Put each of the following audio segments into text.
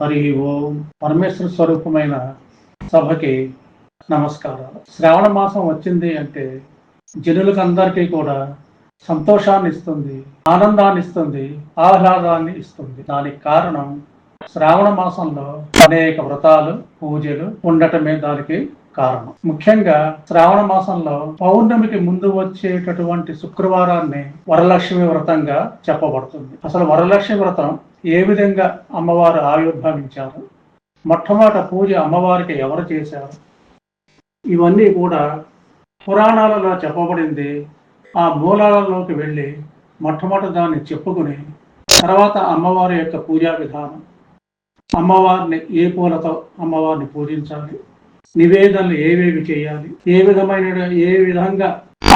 హరి ఓం పరమేశ్వర స్వరూపమైన సభకి నమస్కారాలు. శ్రావణ మాసం వచ్చింది అంటే జనులకు అందరికీ కూడా సంతోషాన్ని ఇస్తుంది ఆనందాన్ని ఇస్తుంది ఆహ్లాదాన్ని ఇస్తుంది. దానికి కారణం శ్రావణ మాసంలో అనేక వ్రతాలు పూజలు ఉండటమే దానికి కారణం. ముఖ్యంగా శ్రావణ మాసంలో పౌర్ణమికి ముందు వచ్చేటటువంటి శుక్రవారాన్ని వరలక్ష్మి వ్రతంగా చెప్పబడుతుంది. అసలు వరలక్ష్మి వ్రతం ఏ విధంగా అమ్మవారు ఆవిర్భవించారు? మొట్టమొదట పూజ అమ్మవారికి ఎవరు చేశారు? ఇవన్నీ కూడా పురాణాలలో చెప్పబడింది. ఆ మూలాలలోకి వెళ్ళి మొట్టమొదటి దాన్ని చెప్పుకుని తర్వాత అమ్మవారి యొక్క పూజా విధానం. అమ్మవారిని ఏ పూలతో అమ్మవారిని పూజించాలి? నివేదనలు ఏవేవి చేయాలి? ఏ విధమైన ఏ విధంగా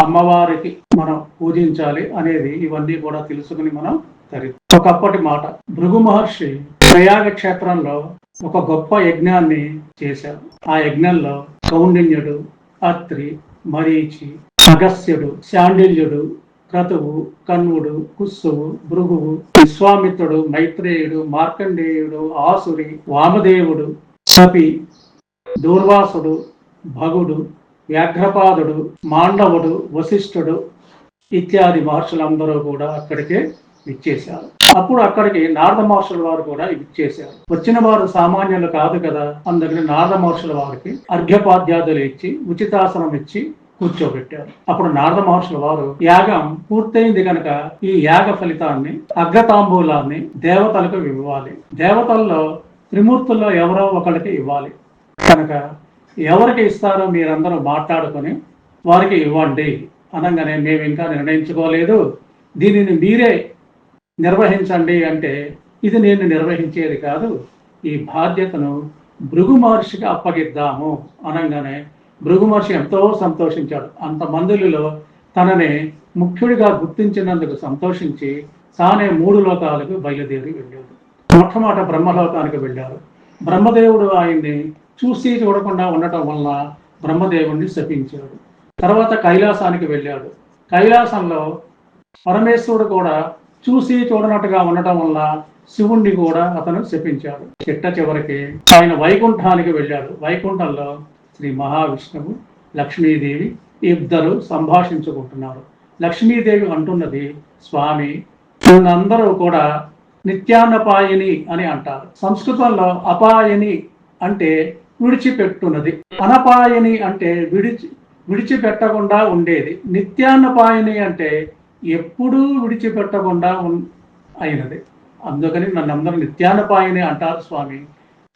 అమ్మవారికి మనం పూజించాలి అనేది ఇవన్నీ కూడా తెలుసుకుని మనం తరి ఒకప్పటి మాట. భృగు మహర్షి ప్రయాగ క్షేత్రంలో ఒక గొప్ప యజ్ఞాన్ని చేశారు. ఆ యజ్ఞంలో కౌండిన్యుడు అత్రి మరీచి అగస్త్యుడు శాండిల్యుడు క్రతువు కన్వుడు కుస్సువు భృగువు విశ్వామిత్రుడు మైత్రేయుడు మార్కండేయుడు ఆసురి వామదేవుడు సపి దూర్వాసుడు భగుడు వ్యాఘ్రపాదుడు మాండవుడు వశిష్ఠుడు ఇత్యాది మహర్షులందరూ కూడా అక్కడికే ఇచ్చేశారు అప్పుడు అక్కడికి నారద మహర్షుల వారు కూడా ఇచ్చేశారు. వచ్చిన వారు సామాన్యులు కాదు కదా అందుకని నారద మహర్షుల వారికి అర్ఘ్యపాద్యాదులు ఇచ్చి ఉచితాసనం ఇచ్చి కూర్చోబెట్టారు. అప్పుడు నారద మహర్షుల వారు యాగం పూర్తయింది కనుక ఈ యాగ ఫలితాన్ని అగ్రతాంబూలాన్ని దేవతలకు ఇవ్వాలి. దేవతల్లో త్రిమూర్తుల్లో ఎవరో ఒకరికి ఇవ్వాలి. కనుక ఎవరికి ఇస్తారో మీరందరూ మాట్లాడుకొని వారికి ఇవ్వండి. అనగానే మేము ఇంకా నిర్ణయించుకోలేదు. దీనిని మీరే నిర్వహించండి అంటే ఇది నేను నిర్వహించేది కాదు. ఈ బాధ్యతను భృగు మహర్షికి అప్పగిద్దాము అనగానే భృగు మహర్షి ఎంతో సంతోషించాడు. అంత మందులలో తనని ముఖ్యుడిగా గుర్తించినందుకు సంతోషించి తానే మూడు లోకాలకు బయలుదేరి వెళ్ళాడు. మొట్టమొదట బ్రహ్మలోకానికి వెళ్ళారు బ్రహ్మదేవుడు ఆయన్ని చూసి చూడకుండా ఉండటం వల్ల బ్రహ్మదేవుణ్ణి శపించాడు. తర్వాత కైలాసానికి వెళ్ళాడు. కైలాసంలో పరమేశ్వరుడు కూడా చూసి చూడనట్టుగా ఉండటం వల్ల శివుణ్ణి కూడా అతను శపించాడు. చిట్ట చివరికి ఆయన వైకుంఠానికి వెళ్ళాడు. వైకుంఠంలో శ్రీ మహావిష్ణువు లక్ష్మీదేవి ఇద్దరు సంభాషించుకుంటున్నారు. లక్ష్మీదేవి అంటున్నది స్వామి అందరూ కూడా నిత్యాన్నపాయని అని అంటారు. సంస్కృతంలో అపాయని అంటే విడిచిపెట్టున్నది. అనపాయని అంటే విడిచి విడిచిపెట్టకుండా ఉండేది. నిత్యాన్నపాయని అంటే ఎప్పుడూ విడిచిపెట్టకుండా అయినది. అందుకని నన్ను అందరూ నిత్యానపాయని అంటారు స్వామి.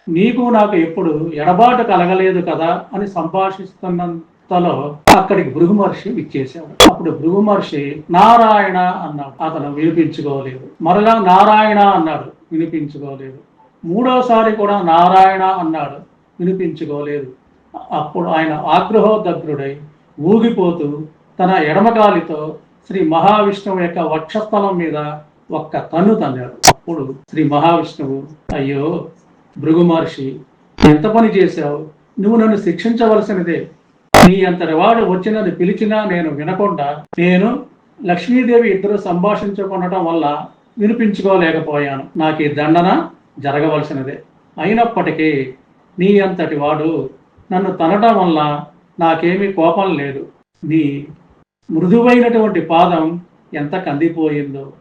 నీకు నాకు ఎప్పుడు ఎడబాటు కలగలేదు కదా అని సంభాషిస్తున్నంతలో అక్కడికి భృగు మహర్షి ఇచ్చేశాడు అప్పుడు భృగు మహర్షి నారాయణ అన్నాడు. అతను వినిపించుకోలేదు. మరలా నారాయణ అన్నాడు. వినిపించుకోలేదు. మూడోసారి కూడా నారాయణ అన్నాడు. వినిపించుకోలేదు. అప్పుడు ఆయన ఆగ్రహోదగ్రుడై ఊగిపోతూ తన ఎడమకాలితో శ్రీ మహావిష్ణువు యొక్క వక్షస్థలం మీద ఒక్క తన్ను తన్నాడు. అప్పుడు శ్రీ మహావిష్ణువు అయ్యో భృగు మహర్షి ఎంత పని చేశావు? నువ్వు నన్ను శిక్షించవలసినదే. నీ అంతటి వాడు వచ్చినది పిలిచినా నేను వినకుండా నేను లక్ష్మీదేవి ఇద్దరు సంభాషించుకుండటం వల్ల వినిపించుకోలేకపోయాను. నాకు ఈ దండన జరగవలసినదే. అయినప్పటికీ నీ అంతటి వాడు నన్ను తనటం వల్ల నాకేమీ కోపం లేదు. నీ మృదువైనటువంటి పాదం ఎంత కందిపోయిందో.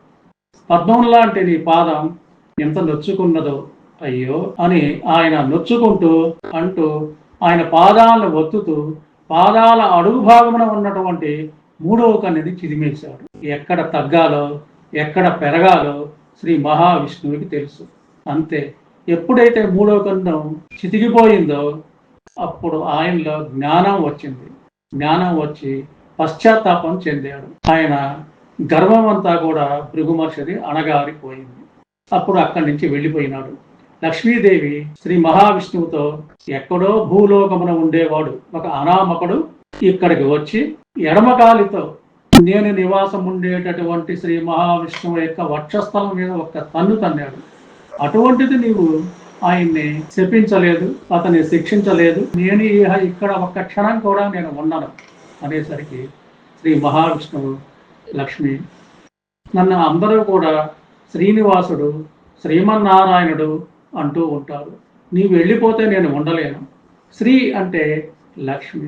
పద్మం లాంటి నీ పాదం ఎంత నొచ్చుకున్నదో అయ్యో అని ఆయన నొచ్చుకుంటూ అంటూ ఆయన పాదాలను ఒత్తుతూ పాదాల అడుగు భాగమున ఉన్నటువంటి మూడవ కన్యని చిదిమేశాడు. ఎక్కడ తగ్గాలో ఎక్కడ పెరగాలో శ్రీ మహావిష్ణువుకి తెలుసు. అంతే ఎప్పుడైతే మూడవ కన్ను చితికిపోయిందో అప్పుడు ఆయనలో జ్ఞానం వచ్చింది. జ్ఞానం వచ్చి పశ్చాత్తాపం చెందాడు. ఆయన గర్వం అంతా కూడా భృగుమర్షది అణగారిపోయింది. అప్పుడు అక్కడి నుంచి వెళ్ళిపోయినాడు. లక్ష్మీదేవి శ్రీ మహావిష్ణువుతో ఎక్కడో భూలోకమున ఉండేవాడు. ఒక అనామకుడు ఇక్కడికి వచ్చి ఎడమకాలితో నేను నివాసం ఉండేటటువంటి శ్రీ మహావిష్ణువు యొక్క వక్షస్థలం మీద ఒక తన్ను తన్నాడు. అటువంటిది నీవు ఆయన్ని శపించలేదు అతన్ని శిక్షించలేదు. నేను ఇక్కడ ఒక్క క్షణం కూడా నేను ఉన్నాను అనేసరికి శ్రీ మహావిష్ణువు లక్ష్మి నన్ను అందరూ కూడా శ్రీనివాసుడు శ్రీమన్నారాయణుడు అంటూ ఉంటారు. నీవు వెళ్ళిపోతే నేను ఉండలేను. శ్రీ అంటే లక్ష్మి.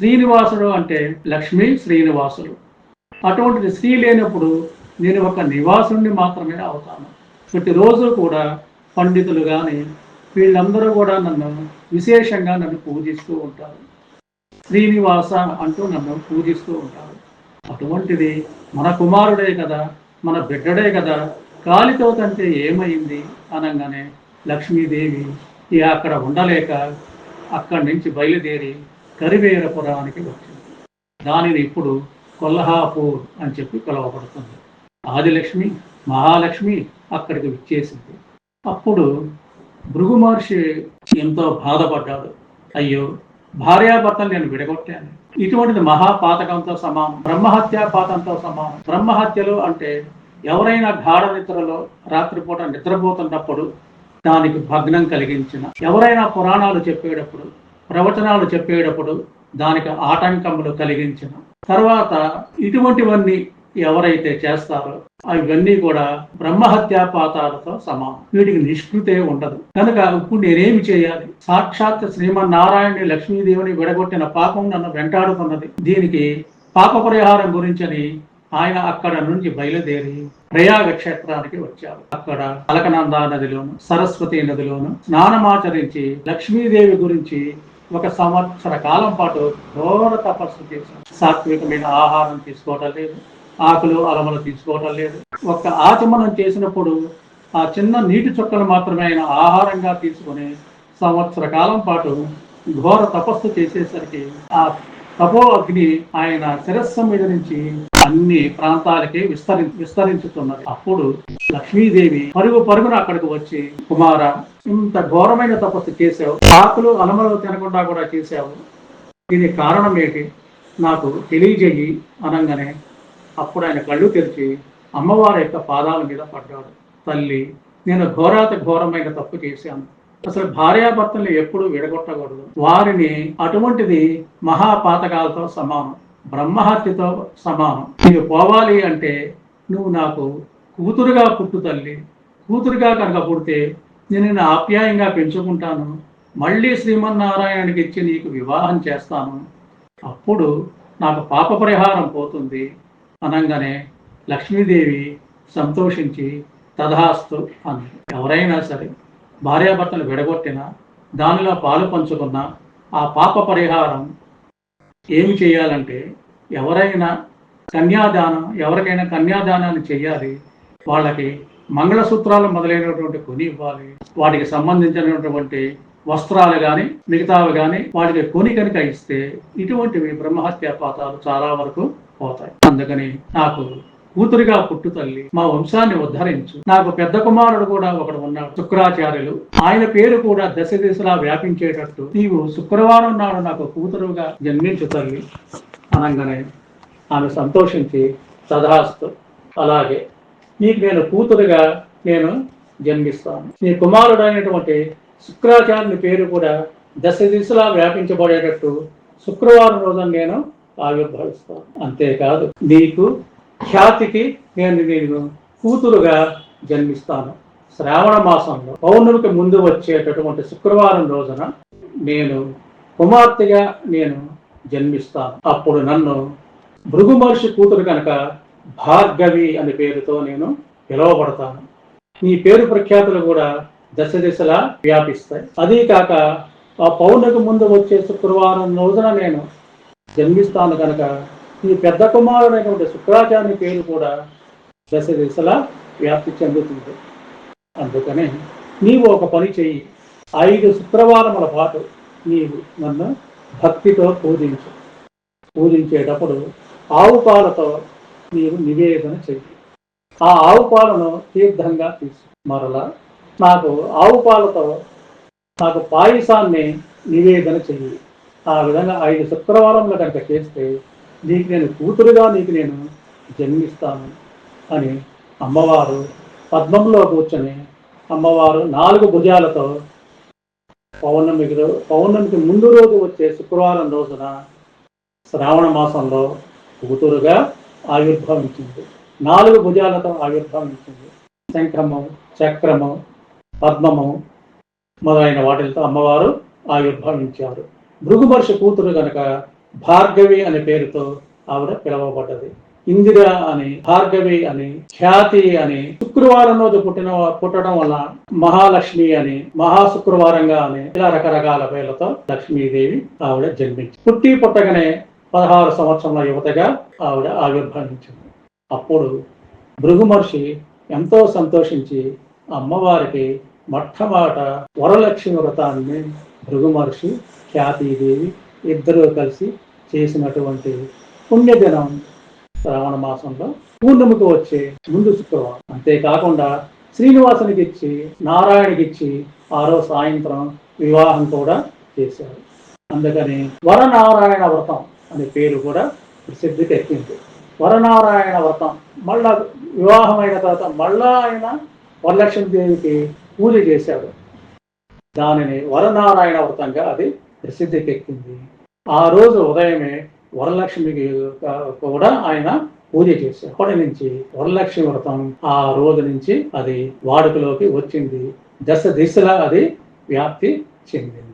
శ్రీనివాసుడు అంటే లక్ష్మి శ్రీనివాసుడు. అటువంటిది శ్రీ లేనప్పుడు నేను ఒక నివాసుని మాత్రమే అవుతాను. ప్రతిరోజు కూడా పండితులు కానీ వీళ్ళందరూ కూడా నన్ను విశేషంగా నన్ను పూజిస్తూ ఉంటారు. శ్రీనివాస అంటూ నన్ను పూజిస్తూ ఉంటారు. అటువంటిది మన కుమారుడే కదా మన బిడ్డడే కదా కాలితో తంటే ఏమైంది అనగానే లక్ష్మీదేవి ఇక అక్కడ ఉండలేక అక్కడి నుంచి బయలుదేరి కరివేరపురానికి వచ్చింది. దానిని ఇప్పుడు కొల్హాపూర్ అని చెప్పి పిలువబడుతుంది. ఆదిలక్ష్మి మహాలక్ష్మి అక్కడికి విచ్చేసింది. అప్పుడు భృగు మహర్షి ఎంతో బాధపడ్డాడు. అయ్యో భార్యాభర్తలు నేను విడగొట్టాను. ఇటువంటిది మహాపాతకంతో సమానం బ్రహ్మహత్యా పాతంతో సమానం. బ్రహ్మహత్యలు అంటే ఎవరైనా గాఢ నిద్రలో రాత్రిపూట నిద్రపోతున్నప్పుడు దానికి భగ్నం కలిగించిన ఎవరైనా పురాణాలు చెప్పేటప్పుడు ప్రవచనాలు చెప్పేటప్పుడు దానికి ఆటంకములు కలిగించిన. తర్వాత ఇటువంటివన్నీ ఎవరైతే చేస్తారో అవన్నీ కూడా బ్రహ్మహత్యా పాతాలతో సమానం. వీటికి నిష్కృతే ఉండదు. కనుక ఇప్పుడు నేనేమి చేయాలి? సాక్షాత్ శ్రీమన్నారాయణి లక్ష్మీదేవిని విడగొట్టిన పాపం నన్ను వెంటాడుతున్నది. దీనికి పాప పరిహారం గురించని ఆయన అక్కడ నుంచి బయలుదేరి ప్రయాగ క్షేత్రానికి వచ్చారు. అక్కడ అలకనందా నదిలోను సరస్వతి నదిలోను స్నానమాచరించి లక్ష్మీదేవి గురించి ఒక సంవత్సర కాలం పాటు ఘోర తపస్సు చేశారు. సాత్వికమైన ఆహారం తీసుకోవటం లేదు. ఆకులు అలమలు తీసుకోవటం లేదు. ఒక్క ఆచమనం చేసినప్పుడు ఆ చిన్న నీటి చుక్కలు మాత్రమే ఆయన ఆహారంగా తీసుకుని సంవత్సర కాలం పాటు ఘోర తపస్సు చేసేసరికి ఆ తపో అగ్ని ఆయన శిరస్సు మీద నుంచి అన్ని ప్రాంతాలకి విస్తరి విస్తరించుతున్నది. అప్పుడు లక్ష్మీదేవి పరుగు పరుగున అక్కడికి వచ్చి కుమార ఇంత ఘోరమైన తపస్సు చేసావు ఆకులు అలమలు తినకుండా కూడా చేశావు. దీనికి కారణం ఏంటి? నాకు తెలియజేయి అనగానే అప్పుడు ఆయన కళ్ళు తెరిచి అమ్మవారి యొక్క పాదాల మీద పడ్డాడు తల్లి నేను ఘోరాత ఘోరమైన తప్పు చేశాను. అసలు భార్యాభర్తల్ని ఎప్పుడు విడగొట్టకూడదు. వారిని అటువంటిది మహాపాతకాలతో సమానం బ్రహ్మహత్యతో సమానం. నీవు పోవాలి అంటే నువ్వు నాకు కూతురుగా పుట్టు తల్లి. కూతురుగా కనుక పుడితే నేను నిన్ను ఆప్యాయంగా పెంచుకుంటాను. మళ్ళీ శ్రీమన్నారాయణకి ఇచ్చి నీకు వివాహం చేస్తాను. అప్పుడు నాకు పాప పరిహారం పోతుంది. అనగానే లక్ష్మీదేవి సంతోషించి తథాస్తు అంది ఎవరైనా సరే భార్యాభర్తలు విడగొట్టిన దానిలో పాలు పంచుకున్న ఆ పాప పరిహారం ఏమి చేయాలంటే ఎవరైనా కన్యాదానం ఎవరికైనా కన్యాదానాన్ని చేయాలి వాళ్ళకి మంగళసూత్రాలు మొదలైనటువంటి కొని ఇవ్వాలి. వాటికి సంబంధించినటువంటి వస్త్రాలు కానీ మిగతావి కానీ వాటికి కొని కనుక ఇస్తే ఇటువంటివి బ్రహ్మహత్యా పాతాలు చాలా వరకు పోతాయి. అందుకని నాకు కూతురిగా పుట్టు తల్లి మా వంశాన్ని ఉద్ధరించు. నాకు పెద్ద కుమారుడు కూడా ఒకడు ఉన్నాడు శుక్రాచార్యులు. ఆయన పేరు కూడా దశ దిశలా వ్యాపించేటట్టు నీవు శుక్రవారం నాడు నాకు కూతురుగా జన్మించు తల్లి అనగానే ఆమె సంతోషించి సదాస్తు అలాగే నీకు నేను కూతురుగా నేను జన్మిస్తాను. నీ కుమారుడు అయినటువంటి శుక్రాచార్యుని పేరు కూడా దశ దిశలా వ్యాపించబడేటట్టు శుక్రవారం రోజున నేను ఆవిర్భవిస్తాను అంతేకాదు నీకు ఖ్యాతికి నేను నేను కూతురుగా జన్మిస్తాను. శ్రావణ మాసంలో పౌర్ణమికి ముందు వచ్చేటటువంటి శుక్రవారం రోజున నేను కుమార్తెగా నేను జన్మిస్తాను. అప్పుడు నన్ను భృగు మహర్షి కూతురు కనుక భార్గవి అనే పేరుతో నేను పిలువబడతాను. నీ పేరు ప్రఖ్యాతులు కూడా దశ దిశలా వ్యాపిస్తాయి. అదీ కాక ఆ పౌర్ణమికి ముందు వచ్చే శుక్రవారం రోజున నేను జన్మిస్తాను కనుక ఈ పెద్ద కుమారుడైనటువంటి శుక్రాచార్య పేరు కూడా దశ దిశలా వ్యాప్తి చెందుతుంది. అందుకనే నీవు ఒక పని చెయ్యి. ఐదు శుక్రవారముల పాటు నీవు నన్ను భక్తితో పూజించు. పూజించేటప్పుడు ఆవు పాలతో నీవు నివేదన చెయ్యి. ఆ ఆవు పాలను తీర్థంగా తీసు. మరలా నాకు ఆవు పాలతో నాకు పాయసాన్ని నివేదన చెయ్యి. ఆ విధంగా ఐదు శుక్రవారంలో కనుక చేస్తే నీకు నేను కూతురుగా నీకు నేను జన్మిస్తాను అని అమ్మవారు పద్మంలో కూర్చొని అమ్మవారు నాలుగు భుజాలతో పౌర్ణమికి పౌర్ణమికి ముందు రోజు వచ్చే శుక్రవారం రోజున శ్రావణ మాసంలో కూతురుగా ఆవిర్భవించింది నాలుగు భుజాలతో ఆవిర్భవించింది శంఖము చక్రము పద్మము మొదలైన వాటితో అమ్మవారు ఆవిర్భవించారు. భృగుమర్షి కూతురు గనక భార్గవి అనే పేరుతో ఆవిడ పిలవబడ్డది. ఇందిర అని భార్గవి అని ఖ్యాతి అని శుక్రవారం రోజు పుట్టిన పుట్టడం వల్ల మహాలక్ష్మి అని మహా శుక్రవారంగా అని ఇలా రకరకాల పేర్లతో లక్ష్మీదేవి ఆవిడ జన్మించి పుట్టి పుట్టగానే పదహారు సంవత్సరాల యువతగా ఆవిడ ఆవిర్భవించింది. అప్పుడు భృగు మహర్షి ఎంతో సంతోషించి అమ్మవారికి మొట్టమొదట వరలక్ష్మి వ్రతాన్ని భృగు మహర్షి ఖ్యాతీదేవి ఇద్దరూ కలిసి చేసినటువంటి పుణ్యదినం శ్రావణ మాసంలో పూర్ణముకు వచ్చే ముందు శుక్రవారం. అంతేకాకుండా శ్రీనివాసునికి ఇచ్చి నారాయణకి ఇచ్చి ఆ రోజు సాయంత్రం వివాహం కూడా చేశారు. అందుకని వరనారాయణ వ్రతం అనే పేరు కూడా ప్రసిద్ధికి ఎక్కింది. వరనారాయణ వ్రతం మళ్ళా వివాహమైన తర్వాత మళ్ళా ఆయన వరలక్ష్మీదేవికి పూజ చేశాడు. దానిని వరనారాయణ వ్రతంగా అది ప్రసిద్ధికెక్కింది ఆ రోజు ఉదయమే వరలక్ష్మికి కూడా ఆయన పూజ చేశారు అప్పటి నుంచి వరలక్ష్మి వ్రతం ఆ రోజు నుంచి అది వాడుకలోకి వచ్చింది. దశ దిశలా అది వ్యాప్తి చెందింది.